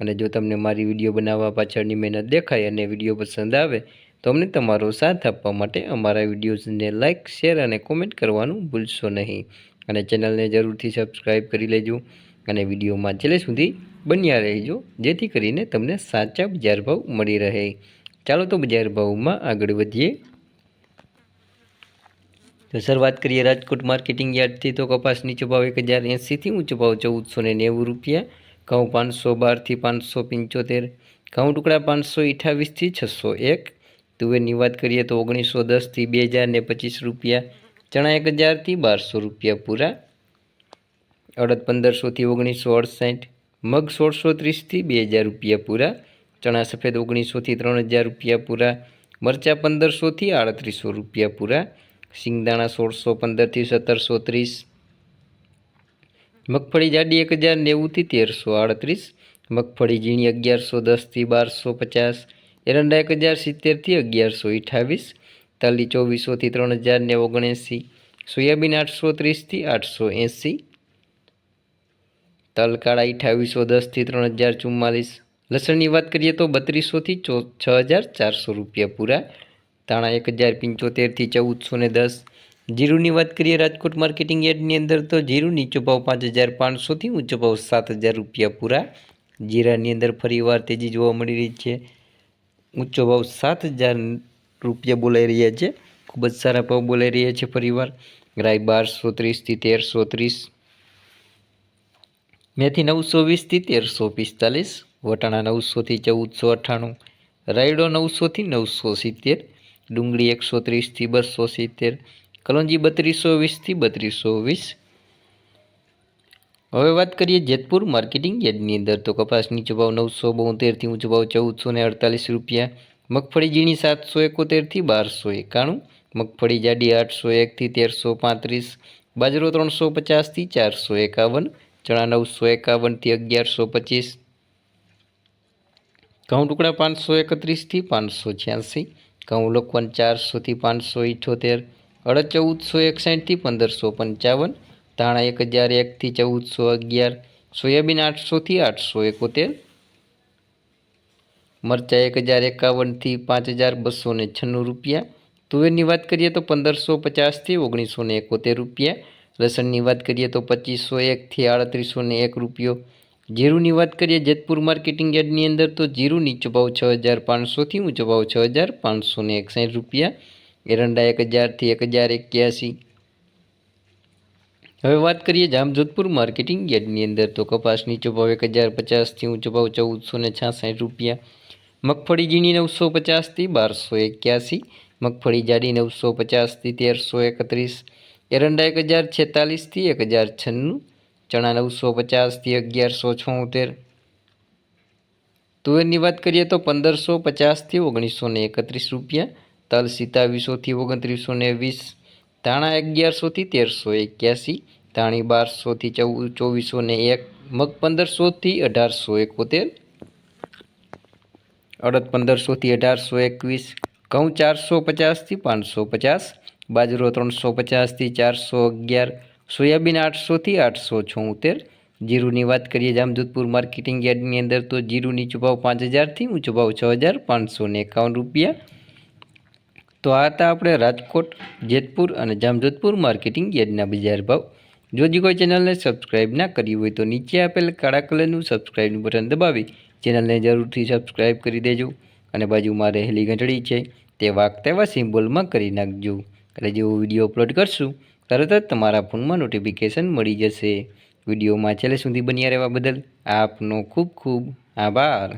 અને જો તમને મારી વીડિયો બનાવવા પાછળની મહેનત દેખાય અને વીડિયો પસંદ આવે, તો અમને તમારો સાથ આપવા માટે અમારા વિડીયોઝને લાઇક, શેર અને કોમેન્ટ કરવાનું ભૂલશો નહીં. અને ચેનલને જરૂરથી સબસ્ક્રાઈબ કરી લેજો અને વિડીયોમાં છેલ્લે સુધી બન્યા રહેજો, જેથી કરીને તમને સાચા બજાર ભાવ મળી રહે. ચાલો તો બજાર ભાવમાં આગળ વધીએ. તો શરૂઆત કરીએ રાજકોટ માર્કેટિંગ યાર્ડથી. તો કપાસ નીચો ભાવ એક હજાર એંસીથી ઊંચો ભાવ ચૌદસો ને નેવું રૂપિયા ઘઉં પાંચસો બારથી પાંચસો પંચોતેર, ઘઉં ટુકડા પાંચસો અઠાવીસથી છસો એક, તુવેરની વાત કરીએ તો ઓગણીસો દસથી બે હજાર ને પચીસ રૂપિયા, ચણા એક હજારથી બારસો રૂપિયા પૂરા, અડદ પંદરસોથી ઓગણીસો અડસાઠ, મગ સોળસો ત્રીસથી બે હજાર રૂપિયા પૂરા, ચણા સફેદ ઓગણીસોથી ત્રણ હજાર રૂપિયા પૂરા, મરચાં પંદરસોથી આડત્રીસો રૂપિયા પૂરા, સિંગદાણા સોળસો પંદરથી સત્તરસો ત્રીસ મગફળી જાડી એક હજાર નેવુંથી તેરસો આડત્રીસ, મગફળી ઝીણી અગિયારસો દસથી બારસો પચાસ, એરંડા એક હજાર સિત્તેરથી અગિયારસો અઠાવીસ તલી ચોવીસોથી ત્રણ હજાર ને ઓગણએંસી, સોયાબીન આઠસો ત્રીસથી આઠસો એંસી તલકાળા અઠાવીસો દસથી ત્રણ હજાર ચુમ્માલીસ, લસણની વાત કરીએ તો બત્રીસોથી ચો છ હજાર ચારસો રૂપિયા પૂરા તાણા એક હજાર પંચોતેરથી ચૌદસો ને દસ જીરુની વાત કરીએ રાજકોટ માર્કેટિંગ યાર્ડની અંદર, તો જીરું નીચો ભાવ પાંચ હજાર પાંચસોથી ઊંચો ભાવ સાત હજાર રૂપિયા પૂરા. જીરાની અંદર ફરીવાર તેજી જોવા મળી રહી છે. ઊંચો ભાવ સાત હજાર રૂપિયા બોલાઈ રહ્યા છે. ખૂબ જ સારા ભાવ બોલાઈ રહ્યા છે ફરીવાર રાય બારસો ત્રીસથી તેરસો ત્રીસ. મેથી નવસો વીસથી તેરસો પિસ્તાલીસ. વટાણા નવસોથી ચૌદસો અઠ્ઠાણું. રાયડો નવસોથી નવસો સિત્તેર. ડુંગળી એકસો ત્રીસથી બસો સિત્તેર. કલોંજી બત્રીસો વીસથી બત્રીસો વીસ. હવે વાત કરીએ જેતપુર માર્કેટિંગ યાર્ડની અંદર. તો કપાસ નીચો ભાવ નવસો બોતેરથી ઊંચો ભાવ ચૌદસો ને અડતાલીસ રૂપિયા. મગફળી ઝીણી સાતસો એકોતેરથી બારસો એકાણું. મગફળી જાડી આઠસો એકથી તેરસો પાંત્રીસ. બાજરો ત્રણસો પચાસથી ચારસો એકાવન. ચણા નવસો એકાવનથી અગિયારસો પચીસ. ઘઉં ટુકડા પાંચસો એકત્રીસથી પાંચસો છ્યાસી. ઘઉં લોકવન ચારસોથી પાંચસો ઇઠ્ઠોતેર અડદ ચૌદસો એકસાઠથી પંદરસો પંચાવન, ધાણા એક હજાર એકથી ચૌદસો અગિયાર, સોયાબીન આઠસોથી આઠસો એકોતેર, મરચાં એક હજાર એકાવનથી પાંચ હજાર બસો ને છન્નું રૂપિયા. તુવેરની વાત કરીએ તો પંદરસો પચાસથી ઓગણીસો ને એકોતેર રૂપિયા. લસણની વાત કરીએ તો પચીસો એકથી આડત્રીસો ને એક રૂપિયો. જીરુની વાત કરીએ જેતપુર માર્કેટિંગ યાર્ડની અંદર તો જીરું નીચો ભાવ છ હજાર પાંચસોથી ઊંચો ભાવ છ હજાર પાંચસો ને એકસાઠ રૂપિયા. એરંડા એક હજારથી એક હજાર એક્યાસી. હવે વાત કરીએ જામજોધપુર માર્કેટિંગ યાર્ડની અંદર તો કપાસ નીચો ભાવ એક હજાર પચાસથી ઊંચો ભાવ ચૌદસો ને છાસઠ રૂપિયા. મગફળી ઝીણી નવસો પચાસથી બારસો એક્યાસી. મગફળી જાડી નવસો પચાસથી તેરસો એકત્રીસ. એરંડા એક હજાર છેતાલીસથી એક હજાર છન્નું. ચણા નવસો પચાસથી અગિયારસો છોતેર. તુવેરની વાત કરીએ તો પંદરસો પચાસથી ઓગણીસો એકત્રીસ રૂપિયા. તલ સિત્તાવીસોથી ઓગણત્રીસો ને વીસ, ધાણા અગિયારસોથી તેરસો એક્યાસી, ધાણી બારસોથી ચૌ, ચોવીસો ને એક, મગ પંદરસોથી અઢારસો એકોતેર, અડદ પંદરસોથી અઢારસો એકવીસ, ઘઉં ચારસો પચાસથી પાંચસો પચાસ, બાજરો ત્રણસો પચાસથી ચારસો અગિયાર, સોયાબીન આઠસોથી આઠસો છોતેર, જીરુની વાત કરીએ જામજોધપુર માર્કેટિંગ યાર્ડની અંદર તો જીરુની નીચો પાંચ હજારથી ઊંચો ભાવ છ હજાર પાંચસો એકાવન રૂપિયા તો આ હતા આપણે રાજકોટ, જેતપુર અને જામજોધપુર માર્કેટિંગ યાર્ડના બજાર ભાવ. જો હજી કોઈ ચેનલને સબસ્ક્રાઇબ ના કરી હોય તો નીચે આપેલ કાળા કલરનું સબસ્ક્રાઇબનું બટન દબાવી ચેનલને જરૂરથી સબસ્ક્રાઇબ કરી દેજો અને બાજુમાં રહેલી ઘંટડી છે તે વાગતા એવા સિમ્બોલમાં કરી નાખજો. એટલે જેવો વીડિયો અપલોડ કરશું, તરત જ તમારા ફોનમાં નોટિફિકેશન મળી જશે. વિડીયોમાં છેલ્લે સુધી બન્યા રહેવા બદલ આપનો ખૂબ ખૂબ આભાર.